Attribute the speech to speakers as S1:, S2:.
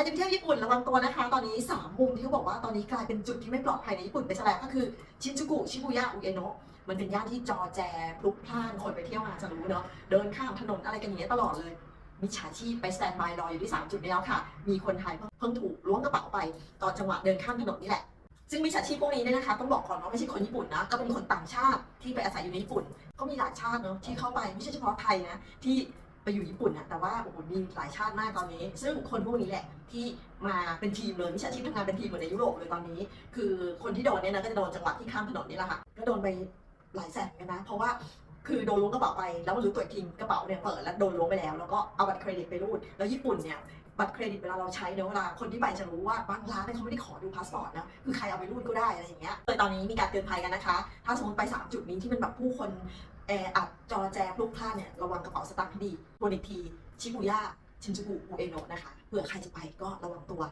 S1: รจะไปเที่ยวญี่ปุ่นระวังตัวนะคะ ตอนนี้ 3 มุมที่เขาบอกว่าตอนนี้กลายเป็นจุดที่ไม่ปลอดภัยในญี่ปุ่นไปซะแล้วก็คือชินจูกุชิบุย่าอุเอโนะมันเป็นย่านที่จอแจพลุกพล่านคนไปเที่ยวมาจะรู้เนาะเดินข้ามถนนอะไรกันอย่างเงี้ยตลอดเลยมิจฉาชีพไปสแตนบายรออยู่ที่ 3 จุดนี้แล้วค่ะ มีคนไทยเพิ่งเพิ่งถูกล้วงกระเป๋าไป ตอนจังหวะเดินข้ามถนนนี่แหละ ซึ่งมิจฉาชีพพวกนี้เนี่ยนะคะต้องบอกก่อนว่าไม่ใช่คนญี่ปุ่นนะ ก็เป็นคนต่างชาติที่ไปอาศัยอยู่ในญี่ปุ่น ก็มีหลายชาติเนาะที่เข้าไปไม่ใช่เฉพาะไทยนะที่ ไปอยู่ญี่ปุ่นนะแต่ว่าโอ้โหมีหลายชาติมากตอนนี้ ซึ่งคนพวกนี้แหละที่มาเป็นทีมเลยมิจฉาชีพทำงานเป็นทีมเหมือนในยุโรปเลยตอนนี้ คือคนที่โดนเนี่ยนะก็จะโดนจังหวะที่ข้ามถนนนี่แหละค่ะก็โดนไปหลายแสนกันนะ เพราะว่าคือโดนล้วงกระเป๋าไปแล้วมันรู้ตัวอีกทีกระเป๋าเนี่ยเปิดแล้วโดนล้วงไปแล้ว แล้วก็เอาบัตรเครดิตไปรูดแล้วญี่ปุ่นเนี่ยบัตรเครดิตเวลาเราใช้เนอะเวลาคนที่ไปจะรู้ว่าบางร้านเนี่ยเขาไม่ได้ขอดูพาสปอร์ตนะคือใครเอาไปรูดก็ได้อะไรอย่างเงี้ยเลยตอนนี้มีการเตือนภัยกันนะคะ ถ้าสมมติไป 3 จุดนี้ที่เป็นแบบผู้คน แออัดจอแจพลุกพล่านเนี่ยระวังกระเป๋าสตางค์ให้ดีตัวอีกทีชิบุย่าชินจูกุอุเอโนะนะคะเผื่อใครจะไปก็ระวังตัว